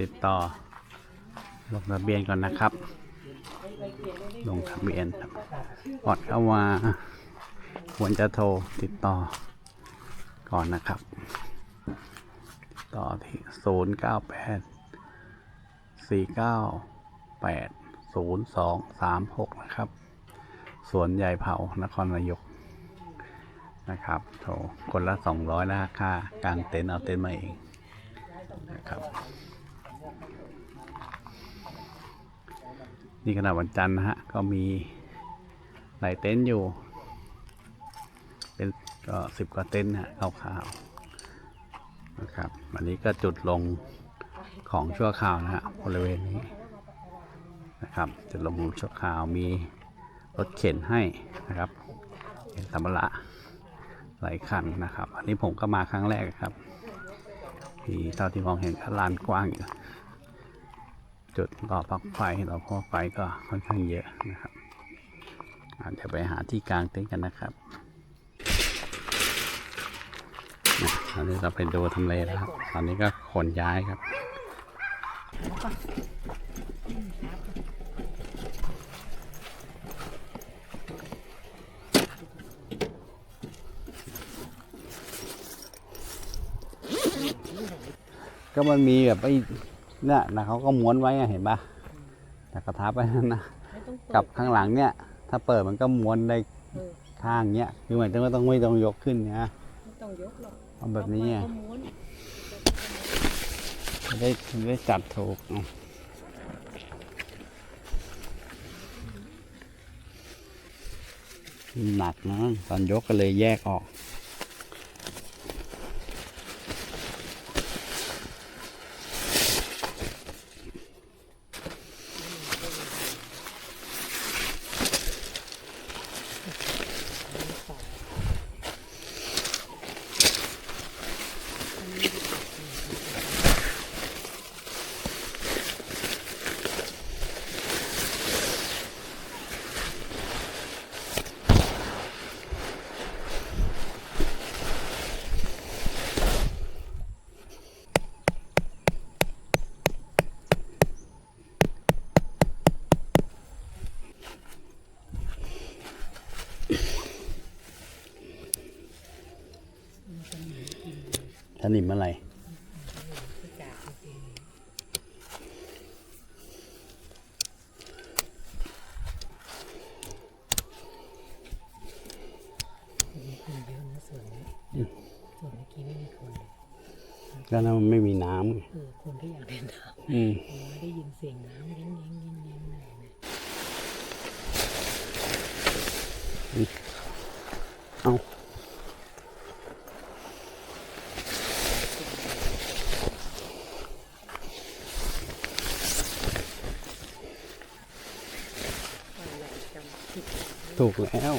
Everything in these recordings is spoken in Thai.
ติดต่อ ลงทะเบียนก่อนนะครับ ลงทะเบียนครับก่อนเข้ามาควรจะโทรติดต่อก่อนนะครับ ต่อที่ศูนย์เก้าแปดสี่เก้าแปดศูนย์สองสามหกนะครับสวนใหญ่เผานครนายกนะครับโทรคนละสองร้อยนะค่ากางเต็นท์เอาเต็นท์มาเองนะครับ นี่ขณะวันจันทร์นะฮะ ก็มีหลายเต็นท์อยู่ เป็นก็สิบกว่าเต็นท์นะฮะคร่าวๆนะครับวันนี้ก็จุดลงของชั่วคราวนะฮะบริเวณนี้นะครับจุดลงของชั่วคราวมีรถเข็นให้นะครับเข็นสัมภาระหลายคันนะครับ อันนี้ผมก็มาครั้งแรกครับที่เท่าที่มองเห็นก็ลานกว้างอยู่ จุดต่อปลั๊กไฟต่อพ่อไฟก็ค่อนข้างเยอะนะครับอาจจะไปหาที่กลางเต็นท์กันนะครับตอนนี้เราไปดูทำเลแล้วครับ ตอนนี้ก็ขนย้ายครับก็มันมีแบบไอ้ เนี่ยนะเขาก็ม้วนไว้อะเห็นปะแต่กระทับไว้นั่นนะไม่ต้องเปิดกับข้างหลังเนี่ย ถ้าเปิดมันก็ม้วนได้เออข้างเนี้ยคือหมายถึงว่าต้องไม่ต้องยกขึ้นเนี่ยไม่ต้องยกหรอกเอาแบบนี้ไงเอามาก็ม้วนจะได้จะได้จัดถูกหนักนะตอนยกก็เลยแยกออก สนิมอะไรมีคนเยอะนะส่วนนี้ส่วนเมื่อกี้ไม่มีคนเลยก็นั้นมันไม่มีน้ำไง เออคนที่อยากเดินน้ำอืม โอ้ยได้ยินเสียงน้ำเย็นเย็นเย็นเย็นเลยนะ เอา อะไรจำผิด ถูกแล้ว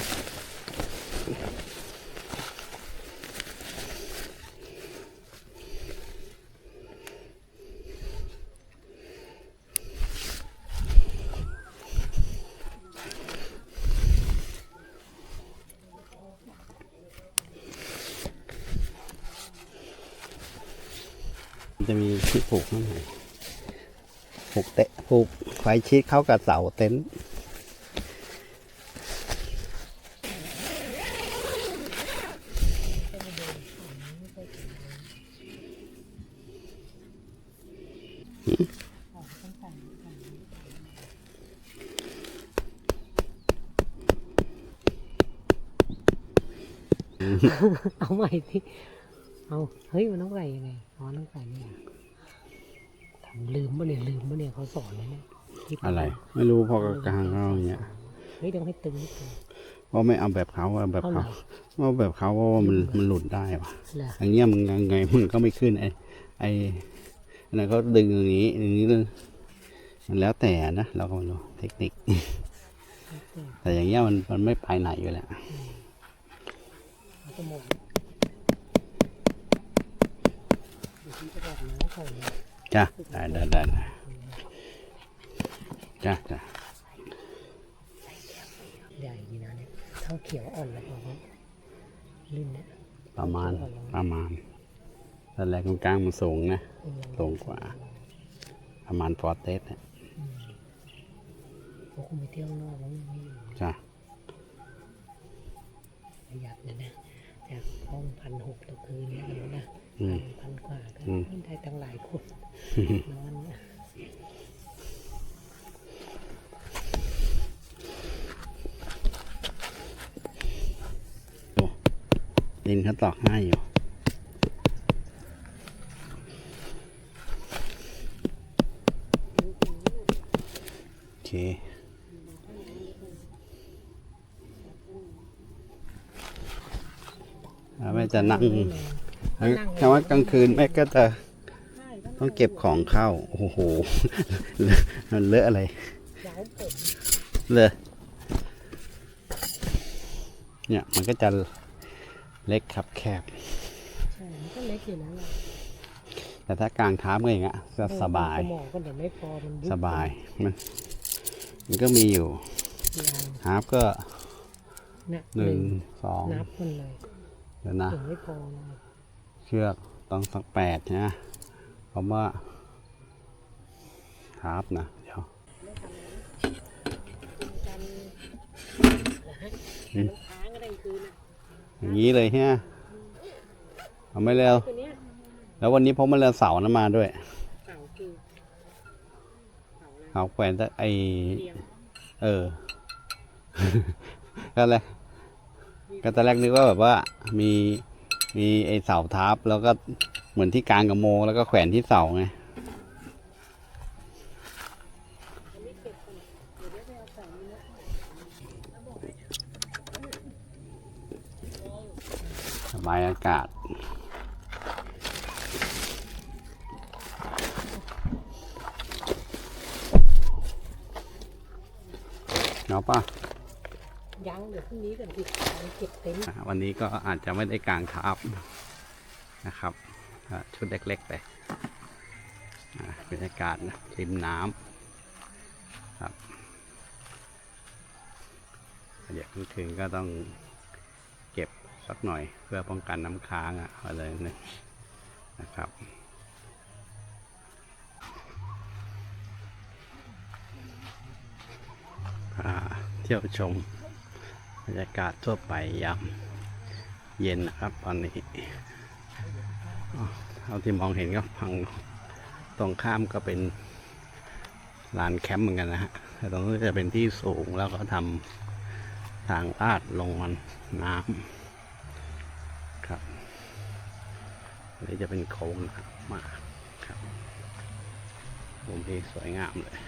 จะมีที่ผูกข้างในผูกเตะผูกไฟชิดเข้ากับเสาเต็นท์ เอาใหม่ที่เอาเฮ้ยมันต้องใส่ยังไงอ๋อต้องใส่เนี่ยทำลืมปะเนี่ยลืมปะเนี่ยเขาสอนเลยเนี่ยที่อะไร ไม่รู้พอกกลางเราอย่างเงี้ยเฮ้ยต้องให้ตึงนิดนึงว่าไม่เอาแบบเขาเอาแบบเอาเหรเขาอว่าแบบเขาว่ามันมันหลุดได้ปะเหรออย่างเงี้ยมันยังไงมันก็ไม่ขึ้นไอ้ไอ้อันนั้นเขาดึงอย่างนี้อย่างนี้เลยมันแล้วแต่นะเราก็ไม่รู้เทคนิค แต่อย่างเงี้ยมันมันไม่ไปไหนอยู่แล้ว มันก็หมดเดี๋ยวฉันจะบอกน้องเขาเลยจ้ะได้ได้ได้ได้จ้ะจ้ะใหญ่ดีนะเนี่ยเท่าเขียวอ่อนแล้วพอครับลื่นเนี่ยประมาณประมาณแต่แรกตรงกลางมันสูงนะอืมสูงกว่าเประมาณฟอร์เตสอืมเขาคงไปเที่ยวนอกแล้วยังไม่อยู่จ้ะประหยัดเลยนะ จากห้องพันหกต่อคืนแล้วกันนะอืม พันกว่าก็อืมได้ตั้งหลายคนนอนนะดินเขาตอกง่ายอยู่ โอเคอ่าแม่ จะนั่งถ้าว่ากลางคืนแม่ก็จะต้องเก็บของเข้า โอ้โหเลอะมันเลอะอะไรย้ายผมเลยเนี่ยมันก็จะเล็กครับแคบใช่มันก็เล็กอยู่แล้วแหละแต่ถ้ากลางเท้าก็อย่างเงี้ยก็สบายสมองก็เดี๋ยวไม่พอมันยุบสบายมันมันก็มีอยู่กี่อันฮาร์ฟก็เนี่ยหนึ่งสองนับมันเลย เดี๋ยวนะถึงไม่พอเลยเชือกต้องสักแปดนะเพราะว่าฮาร์ฟนะเดี๋ยวกันอืมค้างก็ได้คืนนะอย่างนี้เลยฮะเอาไม่เร็ว ตัวเนี้ยแล้ววันนี้พกมาเรือเสานั้นมาด้วยเก่าคือเก่าแล้วเอาแขวนแต่ไอเดียว เออ ก็เลย ก็ตอนแรกนึกว่าแบบว่ามีมีไอเสาทับแล้วก็เหมือนที่กลางกับโม แล้วก็แขวนที่เสาไงสบายอากาศเนาะป่ะ เดี๋ยวพรุ่งนี้กันดิไปเก็บเต็นท์วันนี้ก็อาจจะไม่ได้กางทับนะครับชุดเล็กๆไปบรรยากาศนะริมน้ำครับเดี๋ยวกลางคืนก็ต้องเก็บสักหน่อยเพื่อป้องกันน้ำค้างอะอะไรนะนะครับเที่ยวชม รรยากาศทั่วไปยามเย็นนะครับตอนนี้อ๋อเท่าที่มองเห็นก็พังตรงข้ามก็เป็นลานแคมป์เหมือนกันนะฮะแต่ตรงนี้จะเป็นที่สูงแล้วก็ทำทางลาดลงมันน้ำครับนนี้จะเป็นโค้งมาครับมุมที่สวยงามเลย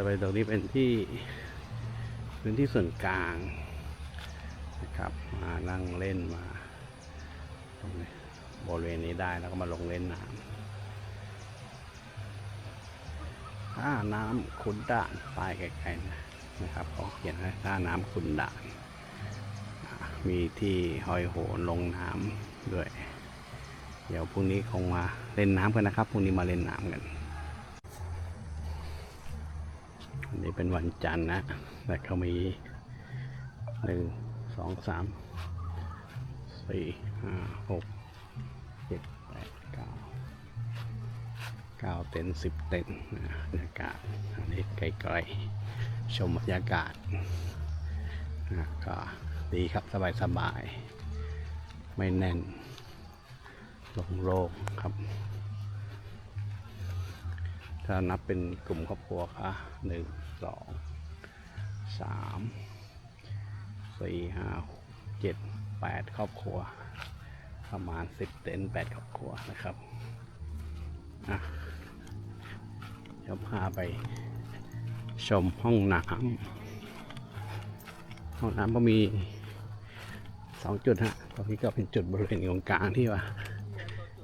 จะไปตรงนี้เป็นที่พื้นที่ส่วนกลางนะครับมานั่งเล่นมาตรงนี้บริเวณนี้ได้แล้วก็มาลงเล่นน้ำท่าน้ำขุนด่านป้ายไกลๆนะนะครับเขาเขียนไว้ท่าน้ำขุนด่าน มีที่หอยโหนลงน้ำด้วย เดี๋ยวพรุ่งนี้คงมาเล่นน้ำกันนะครับพรุ่งนี้มาเล่นน้ำกันันนี้เป็นวันจันทร์นะ แต่เขามีหนึ่งสองสามสี่ห้าหกเจ็ดแปดเก้าเก้าเต็นสิบเต็นนะบรรยากาศอันนี้ไกลๆชมบรรยากาศนะก็ดีครับสบายๆไม่แน่นโล่งๆครับ ถ้านับเป็นกลุ่มครอบครัวค่ะหนึ่งสองสามสี่ห้าเจ็ดแปดครอบครัว ประมาณสิบเต็นแปดครอบครัวนะครับอะเดี๋ยวพาไปชมห้องน้ำห้องน้ำก็มีสองจุดฮะตรงนี้ก็เป็นจุดบริเวณตรงกลางที่ว่า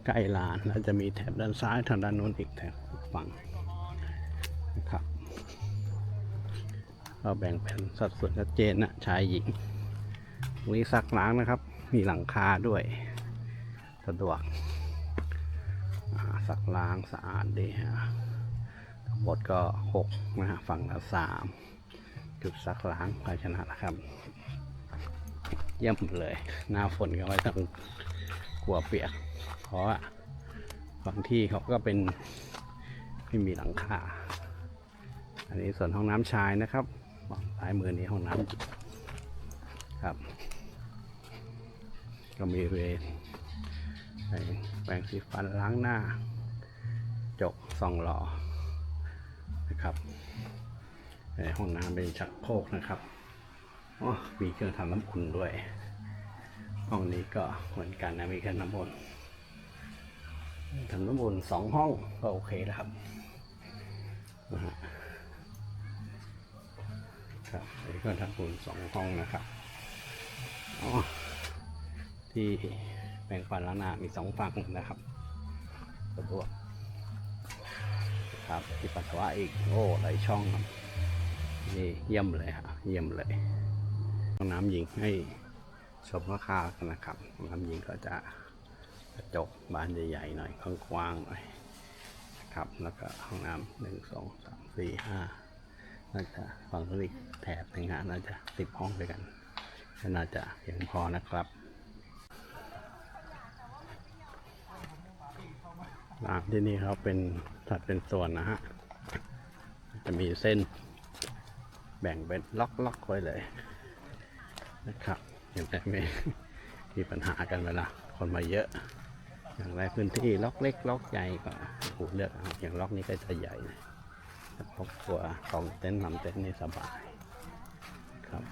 ใกล้ลาน แล้วจะมีแถบด้านซ้ายทางด้านโน้นอีกแถบฝั่ง นะครับก็แบ่งเป็นสัดส่วนชัดเจนนะชายหญิงตรงนี้ซักล้างนะครับ มีหลังคาด้วย สะดวกซักล้างสะอาดดีฮะทั้งหมดก็หกนะฮะฝั่งละสามจุดซักล้างภาชนะนะครับเยี่ยมเลย หน้าฝนก็ไม่ต้องกลัวเปียก เพราะว่าบางที่เขาก็เป็นไม่มีหลังคา อันนี้ส่วนห้องน้ำชายนะครับซ้ายมือนี้ห้องน้ำหญิงครับ ก็มีเวรแปรงสีฟันล้างหน้า จกส่องหล่อนะครับในห้องน้ำเป็นชักโครกนะครับอ๋อมีเครื่องทำน้ำอุ่นด้วย ห้องนี้ก็เหมือนกันนะมีเครื่องน้ำอุ่นทำน้ำอุ่นสองห้องก็โอเคแล้วครับ นะครับมีเครื่องทำน้ำอุ่นสองห้องนะครับอ๋อที่แปรงฟันล้างหน้ามีสองฝั่งนะครับสะดวกครับที่ปัสสาวะอีกโอ้หลายช่องครับนี่เยี่ยมเลยครับเยี่ยมเลยห้องน้ำหญิงให้ชมราคากันนะครับห้องน้ำหญิงก็จะกระจกบานใหญ่ๆหน่อยกว้างๆหน่อยครับแล้วก็ห้องน้ำหนึ่งสองสามสี่ห้า น่าจะฝั่งนู้นอีกแถบหนึ่งฮะน่าจะสิบห้องด้วยกันน่าจะเพียงพอนะครับร้านที่นี่เขาเป็นจัดเป็นส่วนนะฮะ จะมีเส้นแบ่งเป็นล็อกล็อกๆไว้เลยนะครับเห็นไหมไม่มีปัญหากันเวลาคนมาเยอะ อย่างไรพื้นที่ล็อกเล็กล็อกใหญ่ก็ผูเลือกอย่างล็อกนี้ก็จะใหญ่น่อ ยแต่ครอบครัวสองเต็นท์สามเต็นท์นี่สบายครับ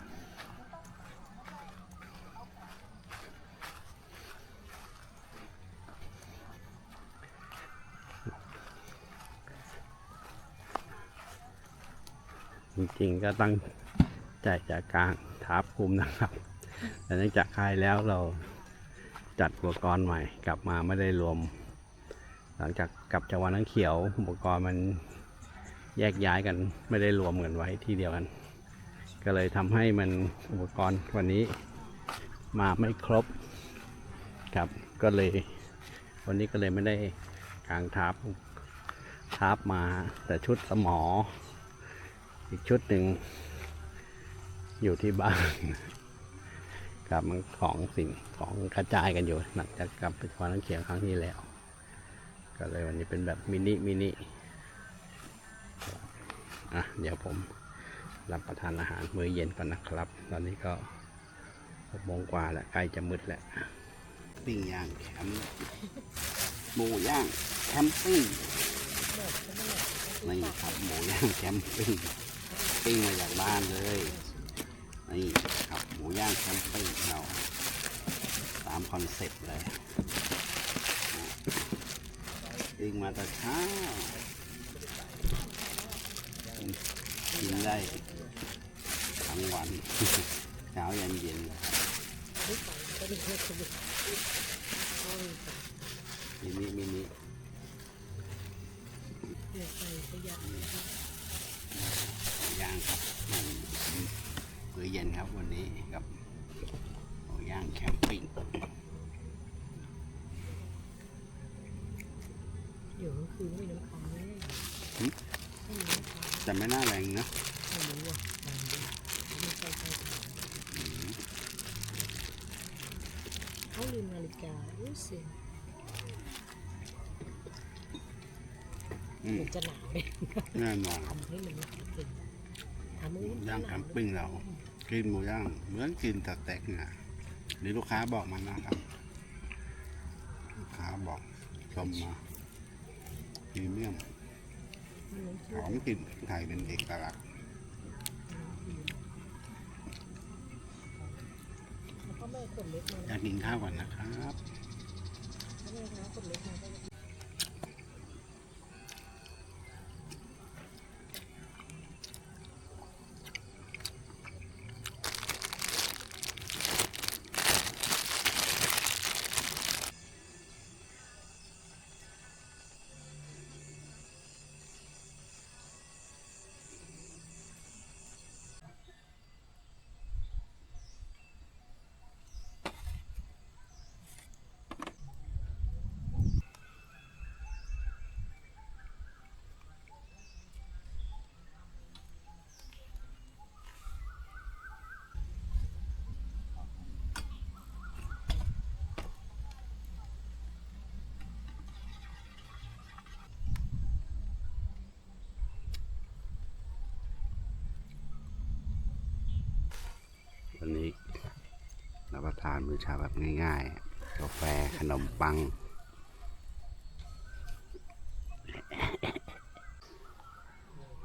จริงๆก็ตั้งใจจากกลางทาบคุมนะครับ แต่เนื่องจากคลายแล้วเราจัดอุปกรณ์ใหม่ กลับมาไม่ได้รวม หลังจากกลับจากวันนั้งเขียวอุปกรณ์มัน แยกย้ายกันไม่ได้รวมกันไว้ที่เดียวกัน ก็เลยทำให้มันอุปกรณ์วันนี้มาไม่ครบครับก็เลยวันนี้ก็เลยไม่ได้กางทับทับมาแต่ชุดสมอ อีกชุดหนึ่งอยู่ที่บ้านครับมันของสิ่งของกระจายกันอยู่หลังจากกลับไปควาน้ำเขียวครั้งที่แล้ว ก็เลยวันนี้เป็นแบบมินิมินิ อะเดี๋ยวผมรับประทานอาหารมื้อเย็นก่อนนะครับ ตอนนี้ก็หกโมงกว่าแล้วใกล้จะมืดแล้วปิ้งย่างแคมป์หมูย่างแคมปิ้งนี่ครับหมูย่างแคมปิ้งปิ้งมาจากบ้านเลยนี่ครับหมูย่างแคมปิ้งเราตามคอนเซ็ปต์เลยปิ้งมาแต่เช้า กินได้ทั้งวันเช้ายันเย็นเลยมินิมินิย่างครับมันมื้อเย็นครับวันนี้กับย่างแคมปิ้ง อยู่กลางคืนไม่น้ำค้างแน่ หึ ไม่มีน้ำค้าง แต่ไม่น่าแรงนะไม่รู้อะไม่ใช่ใช่เขาลืมนาฬิกาอุ้ยเสียอืเหมมือนจะหนาวเลยแน่นอนทำให้มันหนาวจริงทำให้หมูมันย่างหแคนาวมปิ้งเรา กินหมูย่างเหมือนกินสเต็กนะหรือลูกค้าบอกมานะครับ ลูกค้าบอกชมมาพรีเมียมมันเหมือน ของกินไทยเป็นเอกลักษณ์แล้วก็แม่ขนเล็กมาอยากกินข้าวก่อนนะครับ ทานมื้อเช้าแบบง่ายๆ กาแฟขนมปัง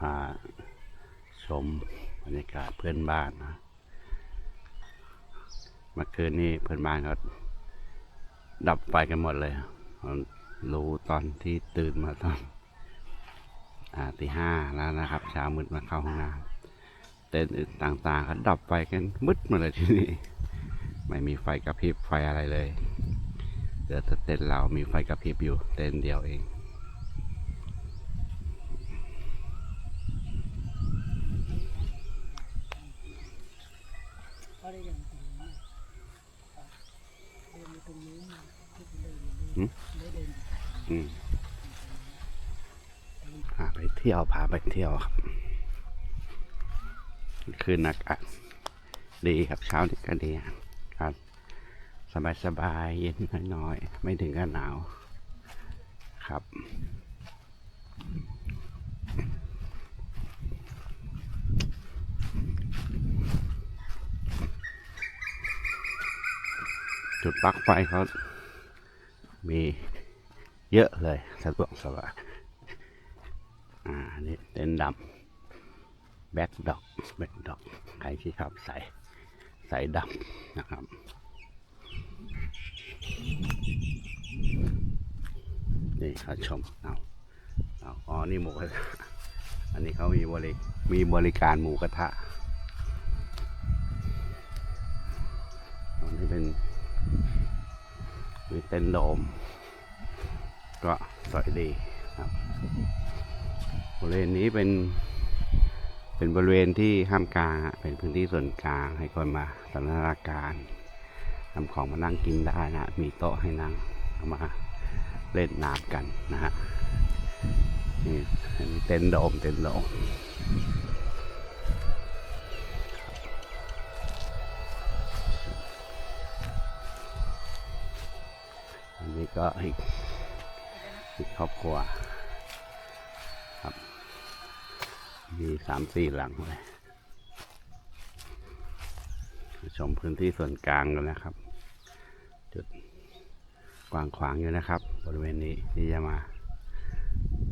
มาชมบรรยากาศเพื่อนบ้านนะเมื่อคืนนี้เพื่อนบ้านเขาดับไฟกันหมดเลยรู้ตอนที่ตื่นมาตอนอตีห้าแล้วนะครับเช้ามืดมาเข้าห้องน้ำเต็นท์ต่างๆเขาดับไฟกันมืดหมาเลยที่นี่ ไม่มีไฟกระพริบไฟอะไรเลยเหลือแต่เต็นท์เรามีไฟกระพริบอยู่เต็นท์เดียวเองเขาได้เดินตรงนี้เดินมาตรงนี้มาที่เดินหืมได้เดินอืมพาไปเที่ยวพาไปเที่ยวครับ คืนอากาศดีครับเช้านี้ก็ดีครับ สบายสบายๆเย็นน้อยๆไม่ถึงกับหนาวครับจุดปลั๊กไฟเขามีเยอะเลยสะดวกสบาย อ่า นี่เต็นท์ดำแบ็กดอกแบ็กดอก ใครที่ชอบใส่ ใส่ดำนะครับ นี่เขาชมเอาเอาอ๋อ นี่หมูกระทะอันนี้เขามีบริมีบริการหมูกระทะอันนี้เป็นมีเต็นท์โดม ก็สวยดีครับบริเวณนี้เป็น เป็นบริเวณที่ห้ามกลางเป็นพื้นที่ส่วนกลางให้คนมาสันทนาการนำของมานั่งกินได้นะ มีโต๊ะให้นั่งมาเล่นน้ำกันนะฮะนี่เต็นท์โดมเต็นท์โดมอันนี้ก็อีกครอบครัว มีสามสี่หลังเลยชมพื้นที่ส่วนกลางกันนะครับ จุดกว้างขวางอยู่นะครับ บริเวณนี้ที่จะมา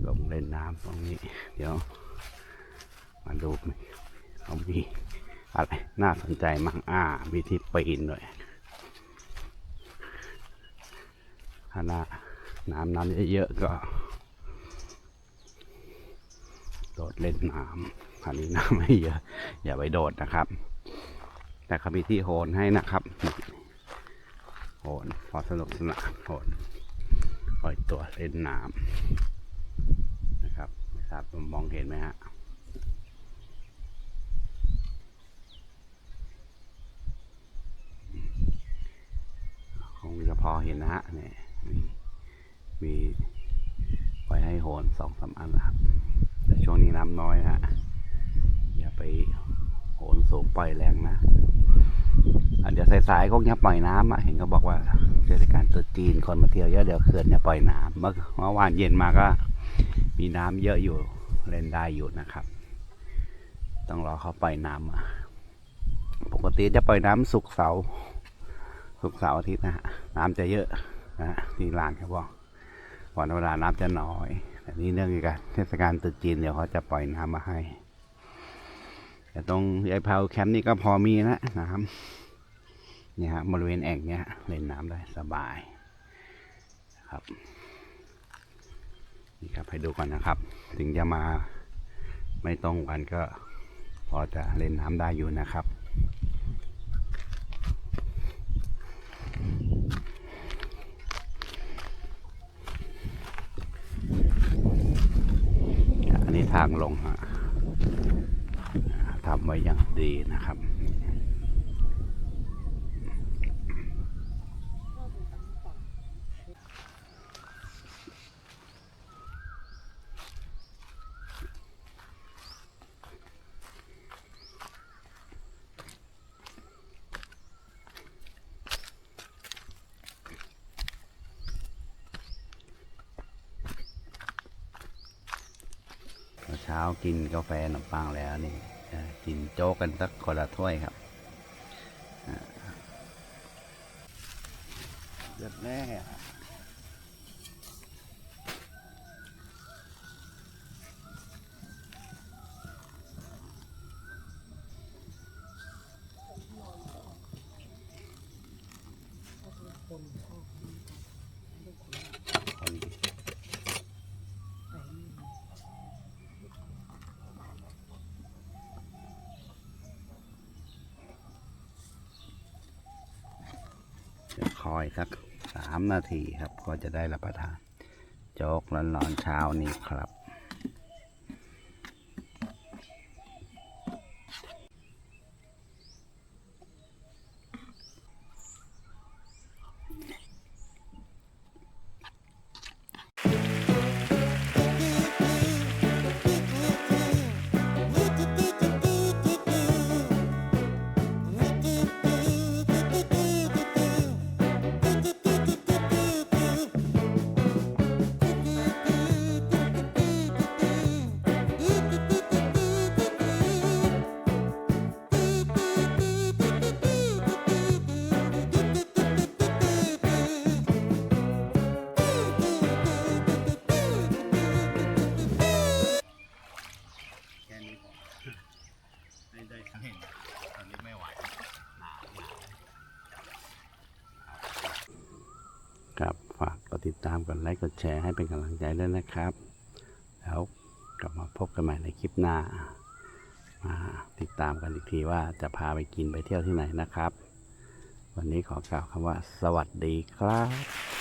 ลงเล่นน้ำตรงนี้ เดี๋ยว มาดูเขามีอะไรน่าสนใจมั่งอ่า มีที่ปีนด้วยถ้าหน้าน้ำน้ำเยอะๆก็ โดด เล่นน้ำอันนี้น้ำไม่เยอะ อย่าไปโดดนะครับ แต่เขามีที่โหนให้นะครับโหนพอสนุกสนานโหนปล่อยตัวเล่นน้ำนะครับไม่ทราบมองเห็นไหมฮะคงจะพอเห็นนะฮะเนี่ยมีมีไว้ให้โหนสองสามอันนะครับ ช่วงนี้น้ำน้อยฮะ อย่าไปโหนสูงปล่อยแรงนะเดี๋ยวสายๆก็จะปล่อยน้ำอะเห็นเขาบอกว่าเทศกาลตรุษจีนคนมาเที่ยวเยอะเดี๋ยวเขื่อนจะปล่อยน้ำเมื่อวานเย็นมาก็ มีน้ำเยอะอยู่เล่นได้อยู่นะครับ ต้องรอเขาปล่อยน้ำปกติจะปล่อยน้ำสุกเสาร์สุกเสาร์อาทิตย์นะฮะน้ำจะเยอะนะฮะที่ลานเขาบอกวันเวลาน้ำจะน้อย แต่นี่เนื่องจากเทศกาลตรุษจีนเดี๋ยวเขาจะปล่อยน้ำมาให้ แต่ตรงยายเผาแคมป์นี่ก็พอมีนะน้ำเนี่ยฮะบริเวณแอ่งเนี้ยเล่นน้ำได้สบายครับนี่ครับให้ดูก่อนนะครับ ถึงจะมาไม่ตรงกันก็พอจะเล่นน้ำได้อยู่นะครับ อันนี้ทางลงทำไว้อย่างดีนะครับ เช้ากินกาแฟขนมปังแล้วนี่กินโจ๊กกันสักคนละถ้วยครับเด็ดแน่ นาทีครับ ก็จะได้รับประทานโจ๊กร้อนๆเช้านี้ครับากดติดตามกดไลค์กดแชร์ให้เป็นกำลังใจด้วยนะครับ แล้วกลับมาพบกันใหม่ในคลิปหน้า มาติดตามกันอีกทีว่าจะพาไปกินไปเที่ยวที่ไหนนะครับ วันนี้ขอกล่าวคำว่า สวัสดีครับ